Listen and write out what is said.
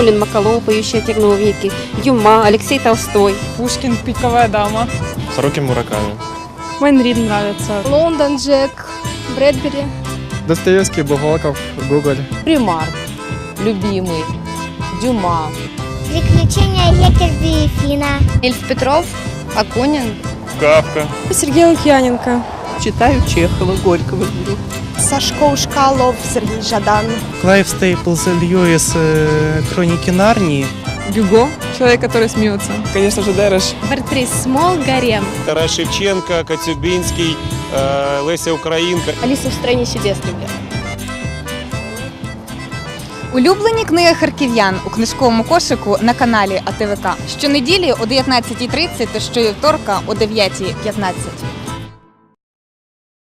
Бакулин, Макалова, «Поющие терновые веки», Дюма, Алексей Толстой. Пушкин «Пиковая дама». Харуки Мураками. Майн Рид нравится. Лондон Джек, Брэдбери. Достоевский, Булгаков, Гоголь. Примарк, любимый, Дюма. Приключения Геккельби и Фина. Ильф Петров, Акунин. Кавка. Сергей Лукьяненко. Читаю Чехова, Горького люблю. Сашко Ушкалов, Сергей Жадан. Клайв Стейплз Льюис э, «Хроники Нарнии». Гюго. Человек, который смеется. Конечно же, Дереш. Бертрис Смол, Гарем. Тарас Шевченко, Коцюбинський, е, Леся Українка. Алиса в стране чудес люблю. Улюблені книги харків'ян у книжковому кошику на каналі АТВК. Щонеділі о 19.30 та щовівторка о 9.15.